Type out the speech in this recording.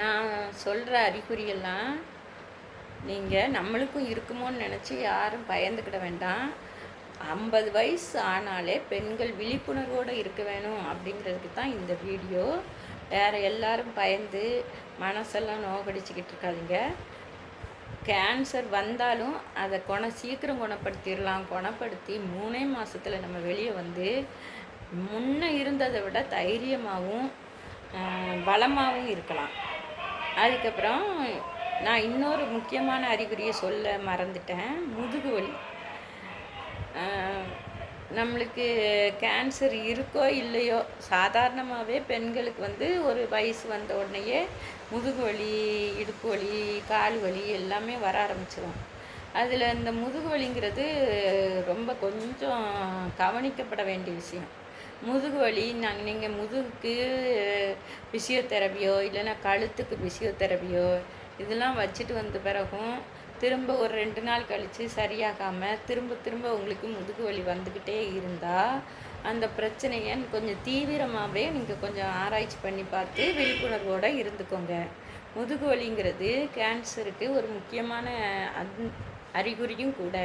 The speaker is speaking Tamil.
நான் சொல்கிற அறிகுறியெல்லாம் நீங்கள் நம்மளுக்கும் இருக்குமோன்னு நினச்சி யாரும் பயந்துக்கிட வேண்டாம். ஐம்பது வயசு ஆனாலே பெண்கள் விழிப்புணர்வோடு இருக்க வேணும் அப்படிங்கிறதுக்கு தான் இந்த வீடியோ. வேறு எல்லாரும் பயந்து மனசெல்லாம் நோகடிச்சிக்கிட்டு இருக்காதீங்க. கேன்சர் வந்தாலும் அதை குண சீக்கிரம் குணப்படுத்திடலாம். குணப்படுத்தி மூணே மாதத்தில் நம்ம வெளியே வந்து முன்ன இருந்ததை விட தைரியமாகவும் பலமாகவும் இருக்கலாம். அதுக்கப்புறம் நான் இன்னொரு முக்கியமான அறிகுறியை சொல்ல மறந்துட்டேன். முதுகு வலி. நம்மளுக்கு கேன்சர் இருக்கோ இல்லையோ சாதாரணமாகவே பெண்களுக்கு வந்து ஒரு வயசு வந்த உடனேயே முதுகு வலி இடுப்பு வலி கால் வலி எல்லாமே வர ஆரம்பிச்சிடும் அதில் இந்த முதுகு வலிங்கிறது ரொம்ப கொஞ்சம் கவனிக்கப்பட வேண்டிய விஷயம். முதுகு வலி நாங்கள் நீங்கள் முதுகுக்கு ஃபிசியோதெரபியோ இல்லைன்னா கழுத்துக்கு ஃபிசியோதெரபியோ இதெல்லாம் வச்சுட்டு வந்த பிறகும் திரும்ப ஒரு ரெண்டு நாள் கழித்து சரியாகாமல் திரும்ப திரும்ப உங்களுக்கு முதுகு வலி வந்துக்கிட்டே இருந்தால் அந்த பிரச்சனையை கொஞ்சம் தீவிரமாகவே நீங்கள் கொஞ்சம் ஆராய்ச்சி பண்ணி பார்த்து விழிப்புணர்வோடு இருந்துக்கோங்க. முதுகு வலிங்கிறது கேன்சருக்கு ஒரு முக்கியமான அந் அறிகுறியும் கூட.